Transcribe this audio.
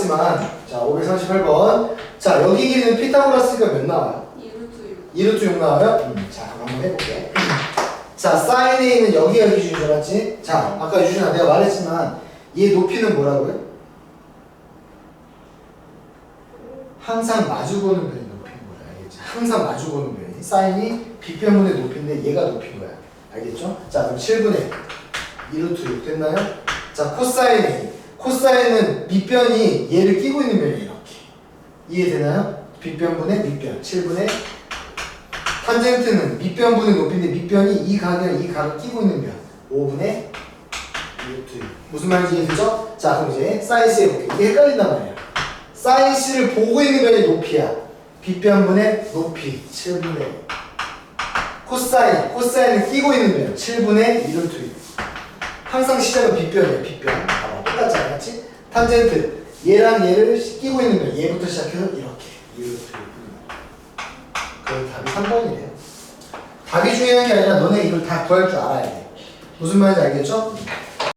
했지만 자 538번 자 여기 길이는 피타고라스가 몇 나와요? 2루트 2루트 6 나와요? 음, 자 그럼 한번 해볼게 자 사인 A는 여기가 기준인 줄 알았지? 자 아까 유준아 내가 말했지만 얘 높이는 뭐라고요? 항상 마주보는 변이 높인 거야 알겠지? 항상 마주보는 변이 사인이 빗변분의 높이인데 얘가 높인 거야 알겠죠? 자 그럼 7분의 2루트 6 됐나요? 자 코사인 A 코사인은 밑변이 얘를 끼고 있는 변이 이렇게. 이해되나요? 빗변분의 밑변. 7분의 탄젠트는 밑변분의 높이인데 밑변이 이 각이랑 이 각을 끼고 있는 변 5분의 루트. 6 무슨 말인지 이해되죠? 자 그럼 이제 사인 C 해볼게요. 이게 헷갈린단 말이야 사인 C를 보고 있는 변이 높이야. 빗변분의 높이. 7분의 코사인. 코사인을 끼고 있는 변 7분의 2루트. 6 항상 시작은 빗변이야 빗변 똑같지 않았지? 탄젠트 얘랑 얘를 끼고 있는 변 얘부터 시작해서 이렇게. 2루트 6 그럼 답이 3번이래요. 답이 중요한 게 아니라 너네 이걸 다 구할 줄 알아야 돼. 무슨 말인지 알겠죠?